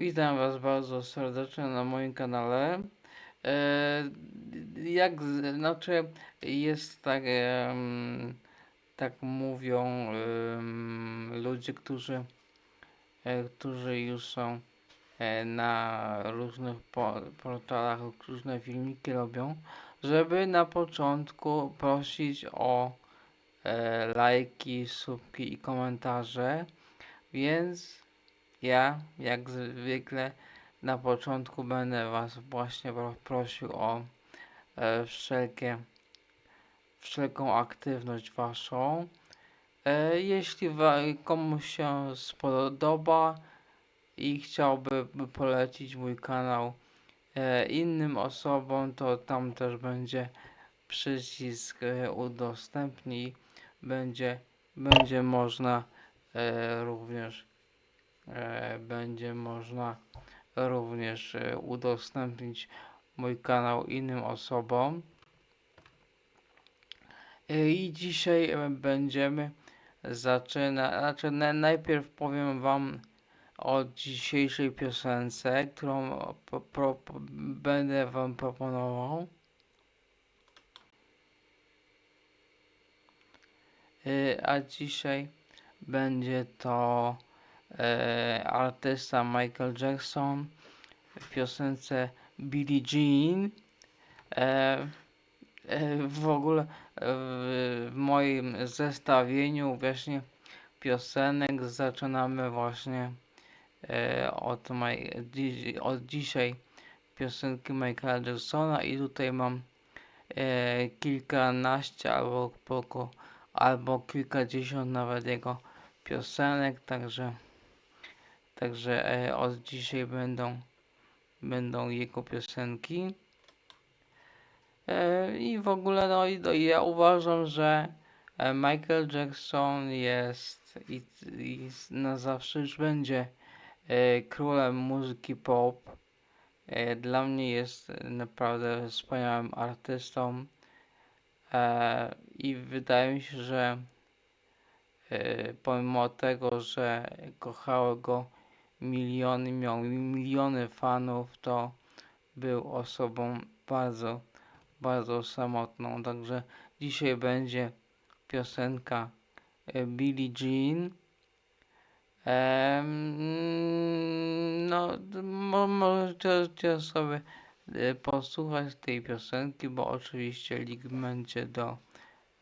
Witam Was bardzo serdecznie na moim kanale. E, jak znaczy jest tak, tak mówią ludzie, którzy, e, którzy już są e, na różnych po, portalach, różne filmiki robią, żeby na początku prosić o lajki, subki i komentarze, więc ja, jak zwykle, na początku będę Was właśnie pro- prosił o e, wszelkie, wszelką aktywność Waszą. E, jeśli komuś się spodoba i chciałby polecić mój kanał e, innym osobom, to tam też będzie przycisk e, udostępnij. Będzie, będzie można e, również będzie można również e, udostępnić mój kanał innym osobom. E, I dzisiaj e, będziemy zaczynać, znaczy na- najpierw powiem Wam o dzisiejszej piosence, którą pro, po, będę Wam proponował. E, A dzisiaj będzie to e, artysta Michael Jackson w piosence Billie Jean. E, e, w ogóle w, moim zestawieniu właśnie piosenek zaczynamy właśnie od, dzi, od dzisiaj piosenki Michaela Jacksona i tutaj mam kilkanaście albo albo kilkadziesiąt nawet jego piosenek, także także e, od dzisiaj będą będą jego piosenki. E, I w ogóle no, i- no, ja uważam, że e, Michael Jackson jest i, i na zawsze już będzie królem muzyki pop. Dla mnie jest naprawdę wspaniałym artystą i wydaje mi się, że pomimo tego, że kochały go miliony, miał miliony fanów, to był osobą bardzo, bardzo samotną. Także dzisiaj będzie piosenka e, Billie Jean. Em, no, mo, możecie sobie e, posłuchać tej piosenki, bo oczywiście link będzie do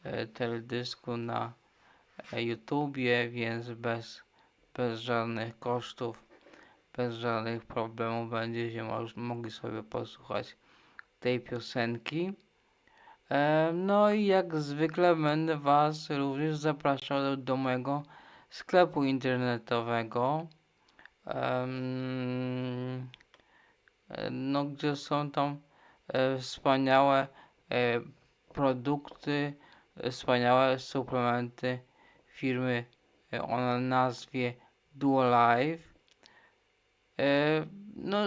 e, teledysku na YouTubie, więc bez, bez żadnych kosztów, bez żadnych problemów będziecie mogli sobie posłuchać tej piosenki. E, no i jak zwykle będę Was również zapraszał do, do mojego sklepu internetowego. E, no, gdzie są tam e, wspaniałe produkty, wspaniałe suplementy firmy o nazwie Duolife. E, no,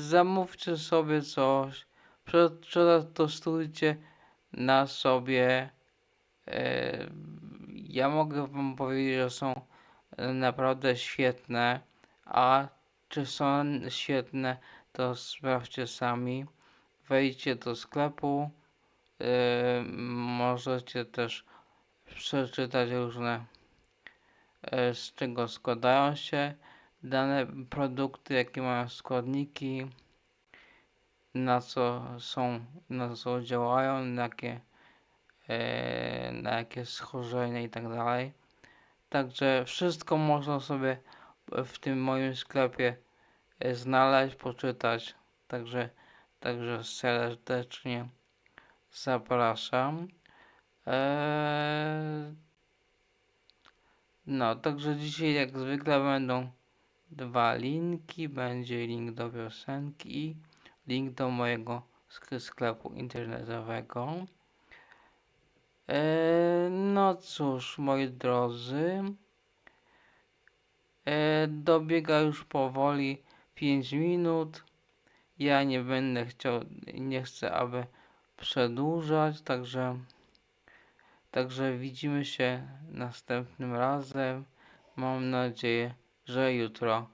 zamówcie sobie coś, prze- przetestujcie na sobie. E, ja mogę Wam powiedzieć, że są naprawdę świetne, a czy są świetne, to sprawdźcie sami. Wejdźcie do sklepu. e, możecie też przeczytać różne, z czego składają się dane produkty, jakie mają składniki, na co są, na co działają, na jakie, e, na jakie schorzenia i tak dalej. Także wszystko można sobie w tym moim sklepie e, znaleźć, poczytać. Także, także serdecznie zapraszam. Eee, no, także dzisiaj jak zwykle będą dwa linki. Będzie link do piosenki i link do mojego sk- sklepu internetowego. Eee, no cóż, moi drodzy, eee, dobiega już powoli 5 minut. Ja nie będę chciał, nie chcę, aby przedłużać, także, także widzimy się następnym razem. Mam nadzieję, że jutro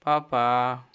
Pa, pa.